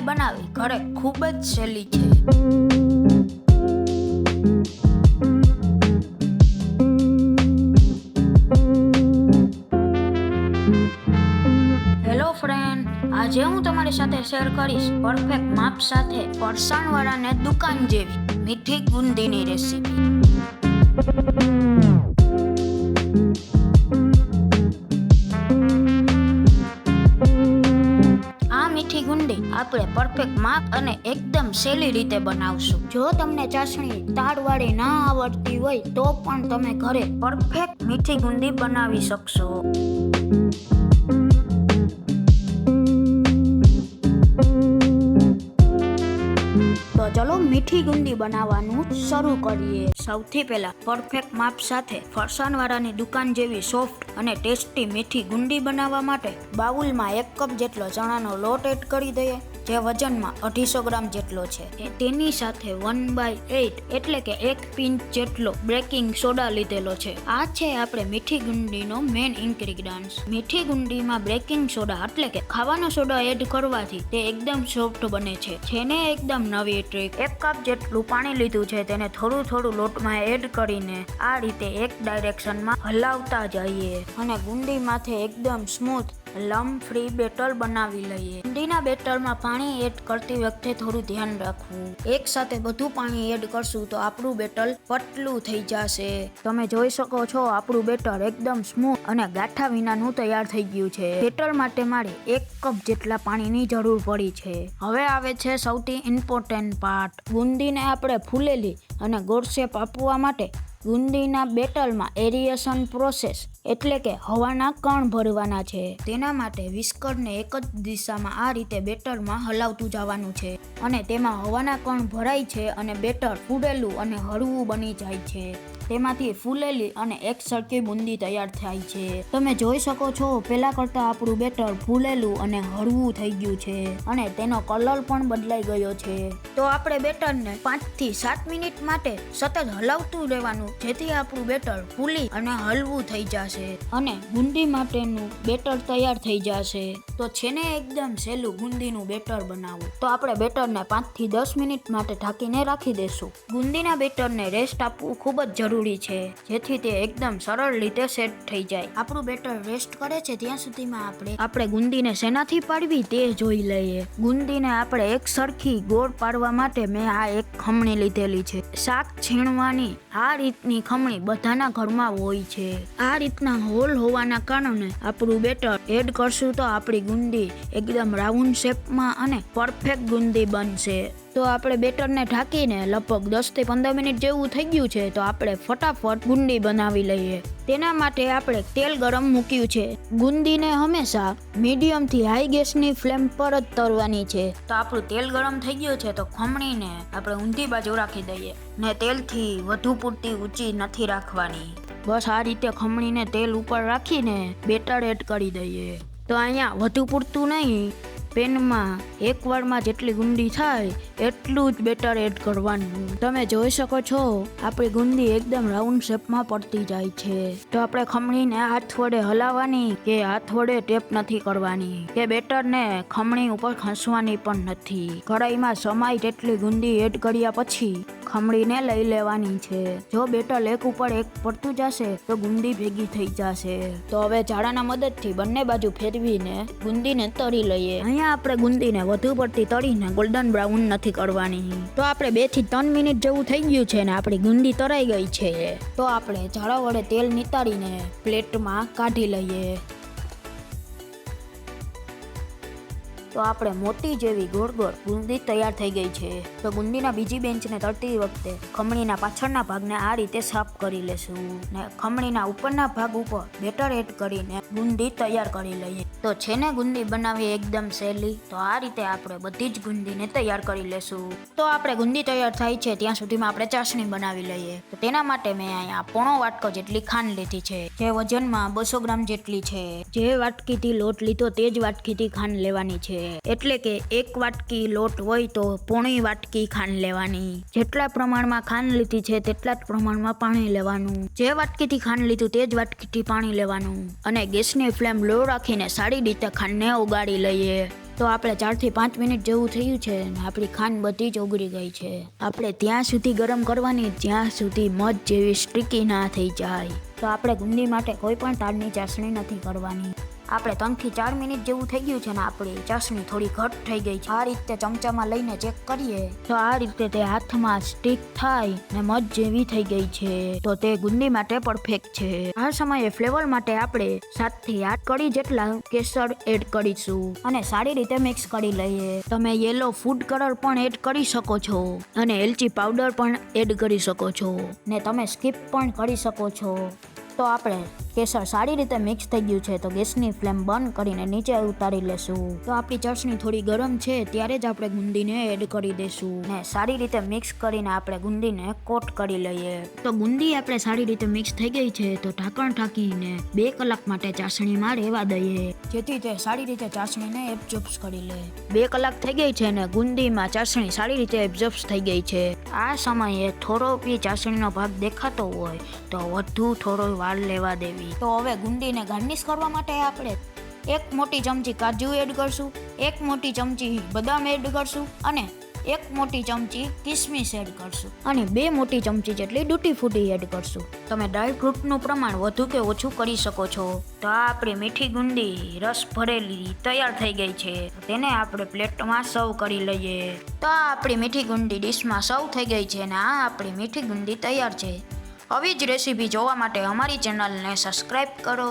સિવાય બનાવી. ઘરે ખૂબ જ સહેલી છે. હેલો ફ્રેન્ડ આજે હું તમારી સાથે શેર કરીશ પરફેક્ટ માપ સાથે ફરસાણવાળાને દુકાન જેવી મીઠી બુંદીની રેસીપી આપણે પરફેક્ટ માપ અને એકદમ સહેલી રીતે બનાવશું. જો તમને ચાસણી તાળવાળી ના આવડતી હોય, તો પણ તમે ઘરે પરફેક્ટ મીઠી ગુંદી બનાવી શકશો. તો ચલો મીઠી ગુંદી બનાવવાનું શરૂ કરીએ. સૌથી પહેલા પરફેક્ટ માપ સાથે ફરસાણવાળાની દુકાન જેવી સોફ્ટ અને ટેસ્ટી મીઠી ગુંદી બનાવવા માટે બાઉલમાં એક કપ જેટલો ચણાનો લોટ એડ કરી દઈએ. જે વજનમાં અઢીસો ગ્રામ જેટલો છે. તેની સાથે વન બાય એટ એટલે કે એક પિંચ જેટલો બેકિંગ સોડા લીધેલો છે. આ છે આપણે મીઠી ગુંડીનો મેઇન ઇન્ગ્રીડિયન્ટ્સ મીઠી ગુંડીમાં બેકિંગ સોડા એટલે કે ખાવાનો સોડા એડ કરવાથી તે એકદમ સોફ્ટ બને છે. જેને એકદમ નવી ટ્રીક એક કપ જેટલું પાણી લીધું છે તેને થોડું થોડું લોટમાં એડ કરીને આ રીતે એક ડાયરેક્શનમાં હલાવતા જઈએ. અને ગુંડી માથે એકદમ સ્મૂથ લમ ફ્રી બેટર બનાવી લઈએ. ઠંડીના બેટરમાં પાણી એડ કરતી વખતે થોડું ધ્યાન રાખવું. એક સાથે બધું પાણી એડ કરશું તો આપણું બેટર પતલું થઈ જશે. તમે જોઈ શકો છો આપણું બેટર એકદમ સ્મૂથ અને ગાંઠા વિનાનું તૈયાર થઈ ગયું છે. બેટર માટે મારે એક કપ જેટલા પાણીની જરૂર પડી છે. હવે આવે છે સૌથી ઇમ્પોર્ટન્ટ પાર્ટ બુંદીને આપણે ફૂલેલી અને ગોળ શેપ આપવા માટે ગુંદીના બેટલમાં એરિએશન પ્રોસેસ એટલે કે હવાના કણ ભરવાના છે. તેના માટે વિસ્કરને એક જ દિશામાં આ રીતે બેટરમાં હલાવતું જવાનું છે અને તેમાં હવાના કણ ભરાય છે અને બેટર ફૂડેલું અને હળવું બની જાય છે. તેમાંથી ફૂલેલી અને એક સરખી બુંદી તૈયાર થાય છે. તમે જોઈ શકો છો, પહેલા કરતાં આપણું બેટર ફૂલેલું અને હળવું થઈ ગયું છે અને તેનો કલર પણ બદલાઈ ગયો છે. તો આપણે બેટરને પાંચથી સાત મિનિટ માટે સતત હલાવતું રહેવાનું, જેથી આપણું બેટર ફૂલી અને હલવું થઈ જશે અને બુંદી માટેનું બેટર તૈયાર થઈ જશે. તો છે ને એકદમ સહેલું બુંદીનું બેટર બનાવવું તો આપણે બેટરને પાંચથી દસ મિનિટ માટે ઢાંકીને રાખી દેશું. બુંદીના બેટરને રેસ્ટ આપવું ખૂબ જ જરૂરી છે, જેથી તે એકદમ સરળ રીતે સેટ થઈ જાય. આપણું બેટર રેસ્ટ કરે છે ત્યાં સુધીમાં આપણે. આપણે ગુંદીને શેનાથી પાડવી તે જોઈ લઈએ. ગુંદીને આપણે એક સરખી ગોળ પાડવા માટે મેં આ એક ખમણી લીધેલી છે. શાક છીણવાની આ રીતની ખમણી બધાના ઘરમાં હોય છે. આ રીતના હોલ હોવાના કારણે આપણું બેટર એડ કરશું તો આપણી ગુંદી એકદમ રાઉન્ડ શેપમાં અને પરફેક્ટ ગુંદી બનશે. તો આપણે બેટરને ઢાંકીને લગભગ દસથી પંદર મિનિટ જેવું થઈ ગયું છે, તો આપણે ફટાફટ ગુંડી બનાવી લઈએ. તેના માટે આપણે તેલ ગરમ મૂક્યું છે. ગુંદીને હંમેશા મીડિયમથી હાઈ ગેસની ફ્લેમ પર જ તરવાની છે. તો આપણું તેલ ગરમ થઈ ગયું છે તો ખમણીને આપણે ઊંધી બાજુ રાખી દઈએ. ને તેલથી વધુ પૂરતી ઊંચી નથી રાખવાની. બસ આ રીતે ખમણીને તેલ ઉપર રાખીને બેટર એડ કરી દઈએ. તો અહીંયા વધુ પૂરતું નહીં પેનમાં એક વારમાં જેટલી ગુંડી થાય, એટલું જ બેટર એડ કરવાનું. તમે જોઈ શકો છો, આપણી ગુંદી એકદમ રાઉન્ડ શેપમાં પડતી જાય છે. તો આપણે ખમણીને હાથ વડે હલાવવાની કે હાથ વડે ટેપ નથી કરવાની? કે બેટરને ખમણી ઉપર ખસવાની પણ નથી. કઢાઈમાં સમાય તેટલી ગુંદી એડ કર્યા પછી ખમણીને લઈ લેવાની છે. જો બેટર એક ઉપર એક પડતું જશે, તો ગુંદી ભેગી થઈ જશે. તો હવે ઝાડાના મદદથી બંને બાજુ ફેરવીને ગુંદીને તળી લઈએ. અહીંયા આપણે ગુંદીને વધુ પડતી તળીને ગોલ્ડન બ્રાઉન નથી કરવાની. તો આપણે બેથી ત્રણ મિનિટ જેવું થઈ ગયું છે ને આપણી ગુંદી તરાઈ ગઈ છે. તો આપણે જાડા વડે તેલ નિતારીને પ્લેટમાં કાઢી લઈએ. તો આપણે મોટી જેવી ગોળ ગોળ ગુંદી તૈયાર થઈ ગઈ છે. તો ગુંદીના બીજી બેન્ચને તળતી વખતે ખમણીના પાછળના ભાગને આ રીતે સાફ કરી લેશું ને ખમણીના ઉપરના ભાગ ઉપર બેટર એડ કરીને ગુંદી તૈયાર કરી લઈએ. તો છે ને ગુંદી બનાવી એકદમ સહેલી, તો આ રીતે આપણે બધી જ ગુંદીને તૈયાર કરી લેશું. તો આપણે ગુંદી તૈયાર થાય છે, ત્યાં સુધીમાં આપણે ચાસણી બનાવી લઈએ. તો તેના માટે મેં અહીંયા પોણો વાટકો જેટલી ખાંડ લીધી છે, જે વજનમાં બસો ગ્રામ જેટલી છે. જે વાટકીથી લોટ લીધો તે જ વાટકીથી ખાંડ લેવાની છે. એટલે કે એક વાટકી લોટ હોય તો પોણી વાટકી ખાંડ લેવાની. જેટલા પ્રમાણમાં ખાંડ લીધી છે તેટલા જ પ્રમાણમાં પાણી લેવાનું. જે વાટકીથી ખાંડ લીધું તે જ વાટકીથી પાણી લેવાનું. અને ગેસની ફ્લેમ લો રાખીને સારી રીતે ખાંડને ઓગાળી લઈએ. તો આપણે ચારથી પાંચ મિનિટ જેવું થયું છે આપણી ખાંડ બધી જ ઓગળી ગઈ છે. આપણે ત્યાં સુધી ગરમ કરવાની, જ્યાં સુધી મધ જેવી સ્ટીકી ના થઈ જાય. તો આપણે ગુંદી માટે કોઈ પણ તાડની ચાસણી નથી કરવાની. આપણે ત્રણથી ચાર મિનિટ જેવું થઈ ગયું છે ને આપણી ચાસણી થોડી ઘટ થઈ ગઈ છે. આ રીતે ચમચામાં લઈને ચેક કરીએ. તો આ રીતે તે હાથમાં સ્ટીક થાય ને મધ જેવી થઈ ગઈ છે. તો તે ગુંદી માટે પરફેક્ટ છે. આ સમયે ફ્લેવર માટે આપણે સાતથી આઠ કડી જેટલા કેસર એડ કરીશું અને સારી રીતે મિક્સ કરી લઈએ. તમે યેલો ફૂડ કલર પણ એડ કરી શકો છો અને એલચી પાવડર પણ એડ કરી શકો છો. ને તમે સ્કીપ પણ કરી શકો છો. તો આપણે કેસર સારી રીતે મિક્સ થઈ ગયું છે, તો ગેસની ફ્લેમ બંધ કરીને નીચે ઉતારી લેશું. તો આપણી ચટણી થોડી ગરમ છે, ત્યારે જ આપણે ગુંદીને એડ કરી દઈશું ને સારી રીતે મિક્સ કરીને આપણે ગુંદીને કોટ કરી લઈએ. તો ગુંદી આપણે સારી રીતે મિક્સ થઈ ગઈ છે, તો ઢાંકણ ઢાંકીને બે કલાક માટે ચાસણીમાં રહેવા દઈએ. જેથી તે સારી રીતે ચાસણીને એબ્ઝોર્બ્સ કરી લે. બે કલાક થઈ ગઈ છે ને ગુંદીમાં ચાસણી સારી રીતે એબ્ઝોર્બ્સ થઈ ગઈ છે. આ સમયે થોડો બી ચાસણીનો ભાગ દેખાતો હોય, તો વધુ થોડો વાર લેવા દેવી. તો હવે ગુંદીને ગાર્નિશ કરવા માટે આપણે એક મોટી ચમચી કાજુ એડ કરશું, એક મોટી ચમચી બદામ એડ કરશું અને એક મોટી ચમચી કિસમિસ એડ કરશું. અને બે મોટી ચમચી જેટલી ડૂટી ફૂટી એડ કરશું. તમે ડ્રાય ફ્રૂટનું પ્રમાણ વધુ કે ઓછું કરી શકો છો. તો આ આપણી મીઠી ગુંદી રસ ભરેલી તૈયાર થઈ ગઈ છે. તેને આપણે પ્લેટમાં સર્વ કરી લઈએ. તો આ આપણી મીઠી ગુંદી ડીશમાં સર્વ થઈ ગઈ છે અને આ આપણી મીઠી ગુંદી તૈયાર છે. આવી જ રેસીપી જોવા માટે અમારી ચેનલને સબસ્ક્રાઈબ કરો.